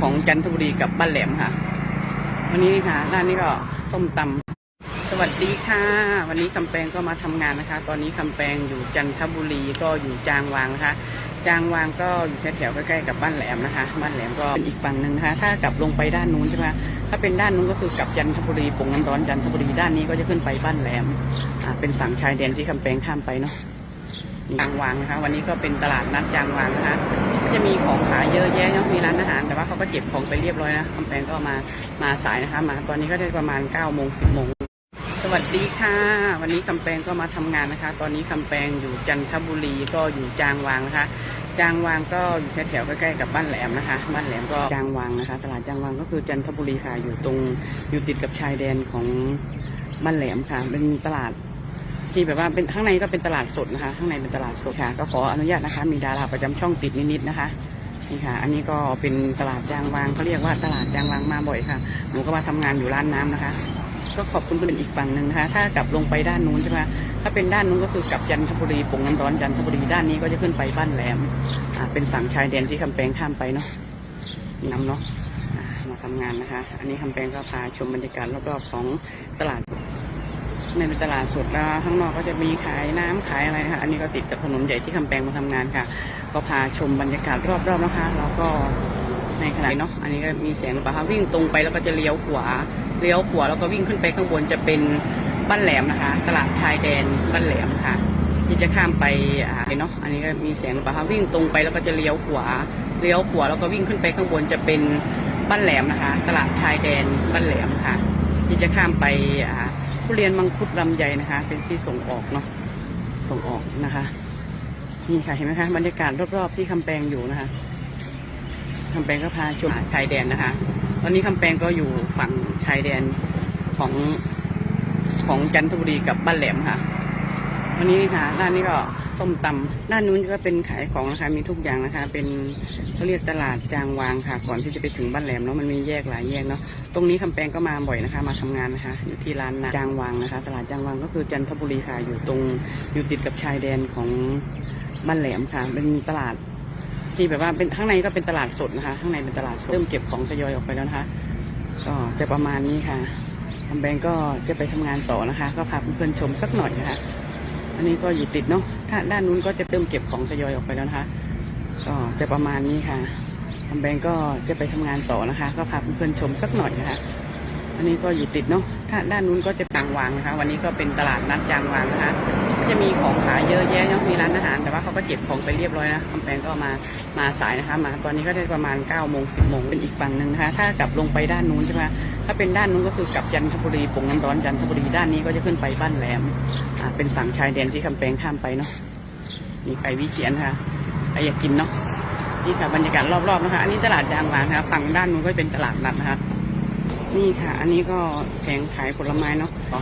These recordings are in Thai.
ของจันทบุรีกับบ้านแหลมค่ะ วันนี้ค่ะร้านนี้ก็ส้มตำสวัสดีค่ะ วันนี้คำแปงก็มาทำงานนะคะ ตอนนี้คำแปงอยู่จันทบุรีก็อยู่จางวางนะคะจางวางก็อยู่แถวๆใกล้ๆกับบ้านแหลมนะคะ บ้านแหลมก็เป็นอีกฝั่งหนึ่งนะคะ ถ้ากลับลงไปด้านนู้นใช่ไหมถ้าเป็นด้านนู้นก็คือกลับจันทบุรีปงน้ำร้อนจันทบุรีด้านนี้ก็จะขึ้นไปบ้านแหลมอ่าเป็นฝั่งชายแดนที่คำแปงข้ามไปเนาะ จางวางนะคะ วันนี้ก็เป็นตลาดนัดจางวางนะคะก็จะมีของขายเยอะแยะเนาะมีร้านอาหาร แต่ว่าเขาก็เก็บของไปเรียบร้อยนะคำแปงก็มามาสายนะคะ มาตอนนี้ก็ได้ประมาณ9ก้าโมงสิบโมงสวัสดีค่ะ วันนี้คำแปงก็มาทำงานนะคะ ตอนนี้คำแปงอยู่จันทบุรีก็อยู่จางวางนะคะจางวางก็อยู่แถวๆใกล้ๆกับบ้านแหลมนะคะ บ้านแหลมก็จางวางนะคะ ตลาดจางวางก็คือจันทบุรีค่ะอยู่ตรงอยู่ติดกับชายแดนของบ้านแหลมค่ะ เป็นตลาด ที่แบบว่าเป็นข้างในก็เป็นตลาดสดนะคะ ข้างในเป็นตลาดสดค่ะ ก็ขออนุญาตนะคะ มีดาราประจำช่องติดนิดๆนะคะนี่ค่ะ อันนี้ก็เป็นตลาดจางวางเขาเรียกว่าตลาดจางวางมาบ่อยค่ะ หนูก็มาทำงานอยู่ร้านน้ำนะคะ ก็ขอบคุณเป็นอีกฝั่งหนึ่งนะคะ ถ้ากลับลงไปด้านนู้นใช่ไหมถ้าเป็นด้านนู้นก็คือกลับจันทบุรีปงน้ำร้อนจันทบุรีด้านนี้ก็จะขึ้นไปบ้านแหลม อ่า เป็นฝั่งชายแดนที่คำแปงข้ามไปเนาะน้ำเนาะมาทำงานนะคะ อันนี้คำแปงก็พาชมบรรยากาศรอบๆของตลาด ในเป็นตลาดสดแล้วข้างนอกก็จะมีขายน้ำขายอะไรนะคะอันนี้ก็ติดกับถนนใหญ่ที่คำแปงมาทำงานค่ะ ก็พาชมบรรยากาศรอบๆนะคะแล้วก็ในขณะเนาะอันนี้ก็มีแสงหรือเปล่าคะวิ่งตรงไปแล้วก็จะเลี้ยวขวาเลี้ยวขวาแล้วก็วิ่งขึ้นไปข้างบนจะเป็นบ้านแหลมนะคะ ตลาดชายแดนบ้านแหลมค่ะ ที่จะข้ามไปอ่าเนาะอันนี้ก็มีแสงหรือเปล่าคะวิ่งตรงไปแล้วก็จะเลี้ยวขวาเลี้ยวขวาแล้วก็วิ่งขึ้นไปข้างบนจะเป็นบ้านแหลมนะคะ ตลาดชายแดนบ้านแหลมค่ะ ที่จะข้ามไปอ่า ทุเรียนมังคุดลำใหญ่นะคะ เป็นที่ส่งออกเนาะส่งออกนะคะนี่ค่ะเห็นไหมคะบรรยากาศรอบๆที่คำแปงอยู่นะคะคำแปงก็พาชมชายแดนนะคะ ตอนนี้คำแปงก็อยู่ฝั่งชายแดนของของจันทบุรีกับบ้านแหลมค่ะ วันนี้ค่ะด้านนี้ก็ ส้มตำด้านนู้นก็เป็นขายของนะคะ มีทุกอย่างนะคะ เป็นเขาเรียกตลาดจางวางค่ะ ก่อนที่จะไปถึงบ้านแหลมเนาะ มันมีแยกหลายแยกเนาะ ตรงนี้คำแปงก็มาบ่อยนะคะ มาทำงานนะคะ อยู่ที่ร้านนะจางวางนะคะ ตลาดจางวางก็คือจันทบุรีค่ะ อยู่ตรงอยู่ติดกับชายแดนของบ้านแหลมค่ะ เป็นตลาดที่แบบว่าเป็นข้างในก็เป็นตลาดสดนะคะ ข้างในเป็นตลาดสด เริ่มเก็บของทยอยออกไปแล้วนะคะ ก็จะประมาณนี้ค่ะคำแบงก็จะไปทำงานต่อนะคะ ก็พาเพื่อนๆชมสักหน่อยนะคะ อันนี้ก็อยู่ติดเนาะถ้าด้านนู้นก็จะเริ่มเก็บของทยอยออกไปแล้วนะคะ ก็จะประมาณนี้ค่ะคำแบงก็จะไปทำงานต่อนะคะ ก็พาเพื่อนๆชมสักหน่อยนะคะ อันนี้ก็อยู่ติดเนาะถ้าด้านนู้นก็จะจางวางนะคะ วันนี้ก็เป็นตลาดนัดจางวางนะคะ ก็จะมีของขายเยอะแยะเนาะมีร้านอาหาร แต่ว่าเขาก็เก็บของไปเรียบร้อยนะคำแปงก็มามาสายนะคะ มาตอนนี้ก็ได้ประมาณ9ก้าโมงสิบโมงเป็นอีกฝั่งหนึ่งนะคะ ถ้ากลับลงไปด้านนู้นใช่ไหมถ้าเป็นด้านนู้นก็คือกลับจันทบุรีปงน้ำร้อนจันทบุรีด้านนี้ก็จะขึ้นไปบ้านแหลมอ่าเป็นฝั่งชายแดนที่คำแปงข้ามไปเนาะมีไก่วิเชียนค่ะใครอยากกินเนาะนี่ค่ะบรรยากาศรอบๆนะคะ อันนี้ตลาดยางวางนะคะฝั่งด้านนู้นก็เป็นตลาดนัดนะคะ นี่ค่ะ อันนี้ก็แผงขายผลไม้เนาะอ๋อ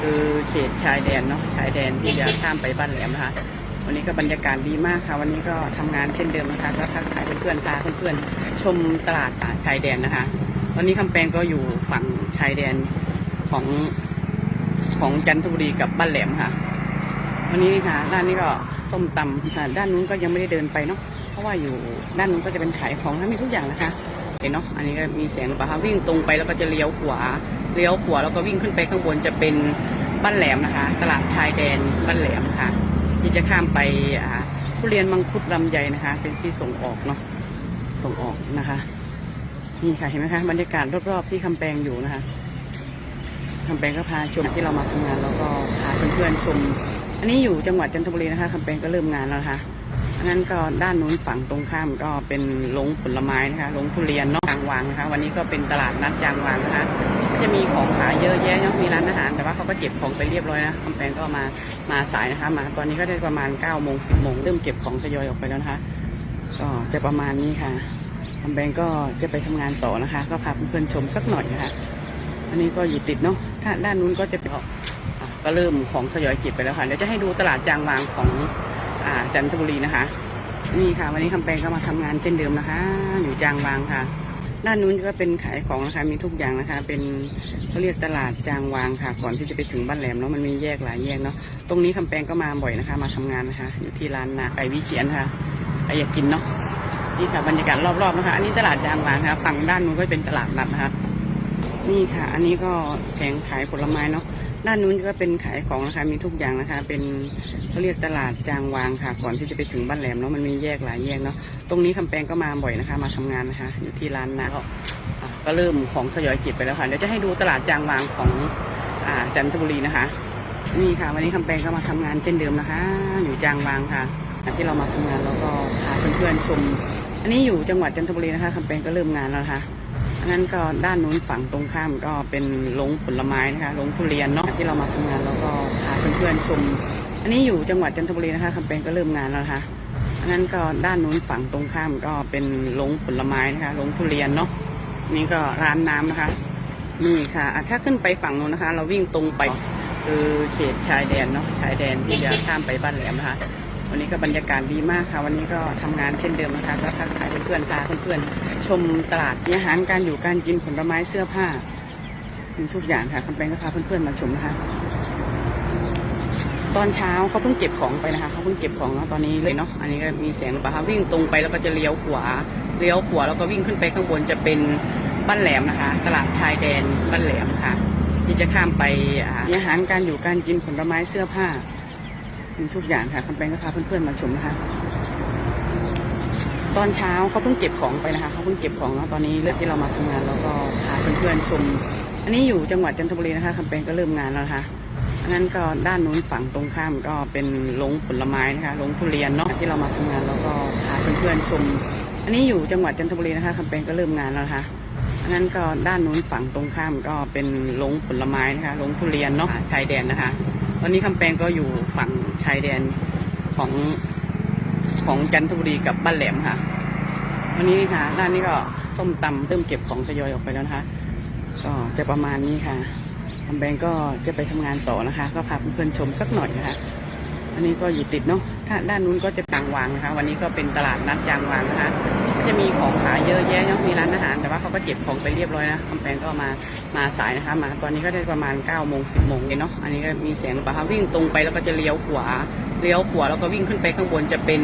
คือเขตชายแดนเนาะชายแดนที่จะข้ามไปบ้านแหลมนะคะ วันนี้ก็บรรยากาศดีมากค่ะ วันนี้ก็ทำงานเช่นเดิมนะคะก็ทักทายเพื่อนๆพาเพื่อนๆชมตลาดชายแดนนะคะ ตอนนี้คำแปงก็อยู่ฝั่งชายแดนของของจันทบุรีกับบ้านแหลมค่ะ วันนี้ค่ะด้านนี้ก็ส้มตำค่ะด้านนู้นก็ยังไม่ได้เดินไปเนาะเพราะว่าอยู่ด้านนู้นก็จะเป็นขายของทั้งมีทุกอย่างนะคะ เห็นเนาะอันนี้ก็มีแสงหรือเปล่าคะวิ่งตรงไปแล้วก็จะเลี้ยวขวาเลี้ยวขวาแล้วก็วิ่งขึ้นไปข้างบนจะเป็นบ้านแหลมนะคะ ตลาดชายแดนบ้านแหลมค่ะ ที่จะข้ามไปอ่าทุเรียนมังคุดลำไยนะคะ เป็นที่ส่งออกเนาะส่งออกนะคะนี่ค่ะเห็นไหมคะบรรยากาศรอบๆที่คำแปงอยู่นะคะคำแปงก็พาชมที่เรามาทำงานแล้วก็พาเพื่อนๆชม อันนี้อยู่จังหวัดจันทบุรีนะคะคำแปงก็เริ่มงานแล้วนะคะ อันนั้นก็ด้านนู้นฝั่งตรงข้ามก็เป็นลงผลไม้นะคะลงทุเรียนเนาะจางวางนะคะ วันนี้ก็เป็นตลาดนัดจางวางนะคะ จะมีของขายเยอะแยะเนาะมีร้านอาหาร แต่ว่าเขาก็เก็บของไปเรียบร้อยนะคำแปงก็มามาสายนะคะ มาตอนนี้ก็ได้ประมาณ9ก้าโมงสิบโมงเริ่มเก็บของทยอยออกไปแล้วนะคะก็จะประมาณนี้ค่ะคำแปงก็จะไปทำงานต่อนะคะ ก็พาเพื่อนๆชมสักหน่อยนะคะอันนี้ก็อยู่ติดเนาะถ้าด้านนู้นก็จะเป็นอะก็เริ่มของทยอยเก็บไปแล้วค่ะเดี๋ยวจะให้ดูตลาดจางวางของ จันทบุรีนะคะ นี่ค่ะ วันนี้คำแปงก็มาทำงานเช่นเดิมนะคะ อยู่จางวางค่ะ ด้านนู้นก็เป็นขายของนะคะมีทุกอย่างนะคะ เป็นเขาเรียกตลาดจางวางค่ะ ก่อนที่จะไปถึงบ้านแหลมเนาะมันมีแยกหลายแยกเนาะตรงนี้คำแปงก็มาบ่อยนะคะ มาทำงานนะคะ อยู่ที่ร้านนาไก่วิเชียนค่ะใครอยากกินเนาะนี่ค่ะบรรยากาศรอบๆนะคะอันนี้ตลาดยางวางนะคะฝั่งด้านนู้นก็เป็นตลาดนัดนะคะ นี่ค่ะ อันนี้ก็แผงขายผลไม้เนาะ ด้านนู้นก็เป็นขายของนะคะมีทุกอย่างนะคะ เป็นเขาเรียกตลาดจางวางค่ะก่อนที่จะไปถึงบ้านแหลมเนาะมันมีแยกหลายแยกเนาะตรงนี้คำแปลงก็มาบ่อยนะคะ มาทำงานนะคะ อยู่ที่ร้านนาก็อะก็เริ่มของทยอยเก็บไปแล้วค่ะเดี๋ยวจะให้ดูตลาดจางวางของอ่าจันทบุรีนะคะ นี่ค่ะ วันนี้คำแปลงก็มาทำงานเช่นเดิมนะคะ อยู่จางวางค่ะที่เรามาทำงานแล้วก็พาเพื่อนๆชม อันนี้อยู่จังหวัดจันทบุรีนะคะคำแปลงก็เริ่มงานแล้วนะคะ งั้นก็ด้านนู้นฝั่งตรงข้ามก็เป็นลงผลไม้นะคะลงทุเรียนเนาะที่เรามาทำงานแล้วก็พาเพื่อนๆชม อันนี้อยู่จังหวัดจันทบุรีนะคะคำแปลงก็เริ่มงานแล้วนะคะงั้นก็ด้านนู้นฝั่งตรงข้ามก็เป็นลงผลไม้นะคะลงทุเรียนเนาะนี่ก็ร้านน้ำนะคะนี่ค่ะถ้าขึ้นไปฝั่งนู้นนะคะ เราวิ่งตรงไปคือเขตชายแดนเนาะชายแดนที่จะข้ามไปบ้านแหลมนะคะ วันนี้ก็บรรยากาศดีมากค่ะ วันนี้ก็ทำงานเช่นเดิมนะคะก็ทักทายเพื่อนๆพาเพื่อนๆชมตลาดมีอาหารการอยู่การกินผลไม้เสื้อผ้ามีทุกอย่างค่ะคำแปงก็พาเพื่อนๆมาชมนะคะตอนเช้าเขาเพิ่งเก็บของไปนะคะเขาเพิ่งเก็บของแล้วตอนนี้เลยเนาะอันนี้ก็มีแสงหรือเปล่าคะวิ่งตรงไปแล้วก็จะเลี้ยวขวาเลี้ยวขวาแล้วก็วิ่งขึ้นไปข้างบนจะเป็นบ้านแหลมนะคะ ตลาดชายแดนบ้านแหลมค่ะ ที่จะข้ามไปอาหารการอยู่การกินผลไม้เสื้อผ้า มีทุกอย่างค่ะคำแปงก็พาเพื่อนๆมาชมนะคะ ตอนเช้าเขาเพิ่งเก็บของไปนะคะเขาเพิ่งเก็บของแล้วตอนนี้เลือกที่เรามาทำงานแล้วก็พาเพื่อนๆชม อันนี้อยู่จังหวัดจันทบุรีนะคะคำแปงก็เริ่มงานแล้วนะคะงั้นก็ด้านนู้นฝั่งตรงข้ามก็เป็นลงผลไม้นะคะลงทุเรียนเนาะที่เรามาทำงานแล้วก็พาเพื่อนๆชม อันนี้อยู่จังหวัดจันทบุรีนะคะคำแปลงก็เริ่มงานแล้วนะคะงั้นก็ด้านนู้นฝั่งตรงข้ามก็เป็นลงผลไม้นะคะลงทุเรียนเนาะชายแดนนะคะ ตอนนี้คำแปลงก็อยู่ฝั่งชายแดนของของจันทบุรีกับบ้านแหลมค่ะ วันนี้ค่ะด้านนี้ก็ส้มตำเริ่มเก็บของทยอยออกไปแล้วนะคะ ก็จะประมาณนี้ค่ะคำแปลงก็จะไปทำงานต่อนะคะ ก็พาเพื่อนๆชมสักหน่อยนะคะอันนี้ก็อยู่ติดเนาะถ้าด้านนู้นก็จะจางวางนะคะ วันนี้ก็เป็นตลาดนัดจางวางนะคะ จะมีของขายเยอะแยะเนาะมีร้านอาหาร แต่ว่าเขาก็เก็บของไปเรียบร้อยนะคำแปงก็มามาสายนะคะมาตอนนี้ก็ได้ประมาณ9ก้าโมงสิบโมงเนาะอันนี้ก็มีแสงหรือเปล่าคะวิ่งตรงไปแล้วก็จะเลี้ยวขวาเลี้ยวขวาแล้วก็วิ่งขึ้นไปข้างบนจะเป็น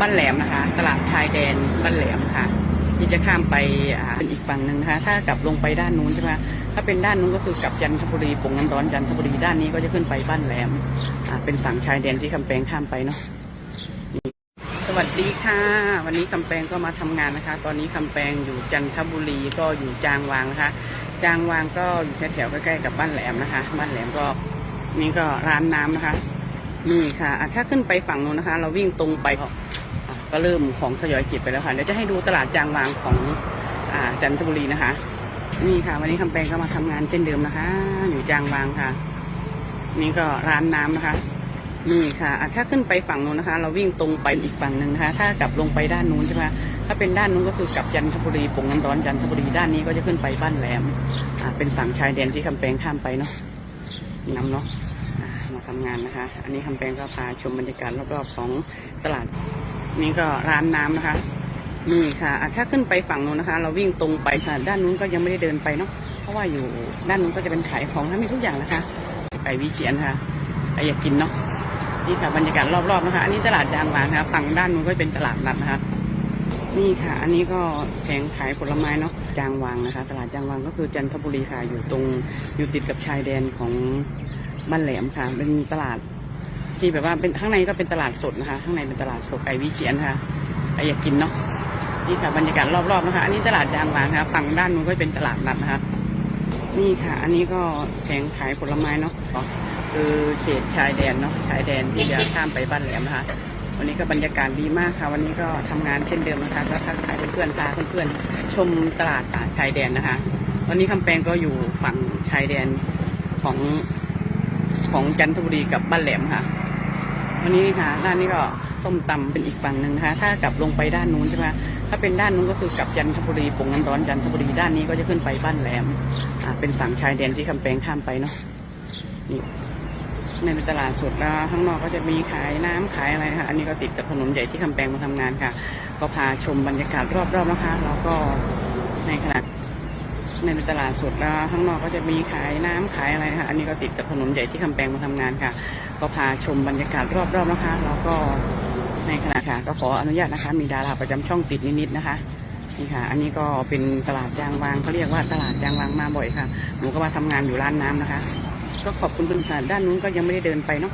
บ้านแหลมนะคะ ตลาดชายแดนบ้านแหลมค่ะที่จะข้ามไปอ่าเป็นอีกฝั่งหนึ่งนะคะถ้ากลับลงไปด้านนู้นใช่ไหมถ้าเป็นด้านนู้นก็คือกลับจันทบุรีปงน้ำร้อนจันทบุรีด้านนี้ก็จะขึ้นไปบ้านแหลมอ่าเป็นฝั่งชายแดนที่คำแปงข้ามไปเนาะ สวัสดีค่ะ วันนี้คำแปงก็มาทำงานนะคะ ตอนนี้คำแปงอยู่จันทบุรีก็อยู่จางวางนะคะ จางวางก็อยู่แถวๆใกล้ๆกับบ้านแหลมนะคะ บ้านแหลมก็นี่ก็ร้านน้ำนะคะ นี่ค่ะะถ้าขึ้นไปฝั่งนู้นนะคะ เราวิ่งตรงไปก็เริ่มของทยอยเก็บไปแล้วค่ะเดี๋ยวจะให้ดูตลาดจางวางของอ่าจันทบุรีนะคะ นี่ค่ะ วันนี้คำแปงก็มาทำงานเช่นเดิมนะคะ อยู่จางวางค่ะ นี่ก็ร้านน้ำนะคะ นี่ค่ะะถ้าขึ้นไปฝั่งนู้นนะคะ เราวิ่งตรงไปอีกฝั่งหนึ่งนะคะ ถ้ากลับลงไปด้านนู้นใช่ไหมถ้าเป็นด้านนู้นก็คือกลับจันทบุรีปงน้ำร้อนจันทบุรีด้านนี้ก็จะขึ้นไปบ้านแหลมอ่าเป็นฝั่งชายแดนที่คำแปลงข้ามไปเนาะน้ำเนาะมาทำงานนะคะ อันนี้คำแปลงก็พาชมบรรยากาศรอบๆของตลาด นี่ก็ร้านน้ำนะคะ นี่ค่ะะถ้าขึ้นไปฝั่งนู้นนะคะ เราวิ่งตรงไปค่ะ ด้านนู้นก็ยังไม่ได้เดินไปเนาะเพราะว่าอยู่ด้านนู้นก็จะเป็นขายของนะมีทุกอย่างนะคะไก่วิเชียนค่ะใครอยากกินเนาะ นี่ค่ะบรรยากาศรอบๆนะคะ อันนี้ตลาดยางวางนะคะฝั่งด้านนู้นก็เป็นตลาดนัดนะคะ นี่ค่ะ อันนี้ก็แผงขายผลไม้เนาะจางวางนะคะ ตลาดจางวางก็คือจันทบุรีค่ะอยู่ตรงอยู่ติดกับชายแดนของบ้านแหลมค่ะ เป็นตลาดที่แบบว่าเป็นข้างในก็เป็นตลาดสดนะคะ ข้างในเป็นตลาดสดไก่วิเชียนค่ะใครอยากกินเนาะนี่ค่ะบรรยากาศรอบๆนะคะ อันนี้ตลาดยางวางนะคะฝั่งด้านนู้นก็เป็นตลาดนัดนะคะ นี่ค่ะ อันนี้ก็แผงขายผลไม้เนาะ คือเขตชายแดนเนาะชายแดนที่จะข้ามไปบ้านแหลมนะคะ วันนี้ก็บรรยากาศดีมากค่ะ วันนี้ก็ทำงานเช่นเดิมนะคะก็ทักทายเพื่อนๆพาเพื่อนๆชมตลาดอ่าชายแดนนะคะ วันนี้คำแปลงก็อยู่ฝั่งชายแดนของของจันทบุรีกับบ้านแหลมค่ะ วันนี้ค่ะด้านนี้ก็ส้มตำเป็นอีกฝั่งหนึ่งนะคะ ถ้ากลับลงไปด้านนู้นใช่ไหมถ้าเป็นด้านนู้นก็คือกลับจันทบุรีปงน้ำร้อนจันทบุรีด้านนี้ก็จะขึ้นไปบ้านแหลมอ่าเป็นฝั่งชายแดนที่คำแปลงข้ามไปเนาะนี่ ในตลาดสดแล้วข้างนอกก็จะมีขายน้ำขายอะไรค่ะ อันนี้ก็ติดกับถนนใหญ่ที่คำแปลงมาทำงานค่ะ ก็พาชมบรรยากาศรอบๆนะคะ แล้วก็ในขณะในตลาดสดแล้วข้างนอกก็จะมีขายน้ำขายอะไรค่ะ อันนี้ก็ติดกับถนนใหญ่ที่คำแปลงมาทำงานค่ะ ก็พาชมบรรยากาศรอบๆนะคะ แล้วก็ในขณะค่ะ ก็ขออนุญาตนะคะ มีดาราประจำช่องติดนิดๆนะคะนี่ค่ะ อันนี้ก็เป็นตลาดยางวางเขาเรียกว่าตลาดยางวางมาบ่อยค่ะ หนูก็มาทำงานอยู่ร้านน้ำนะคะ ก็ขอบคุณคุณสารด้านนู้นก็ยังไม่ได้เดินไปเนาะ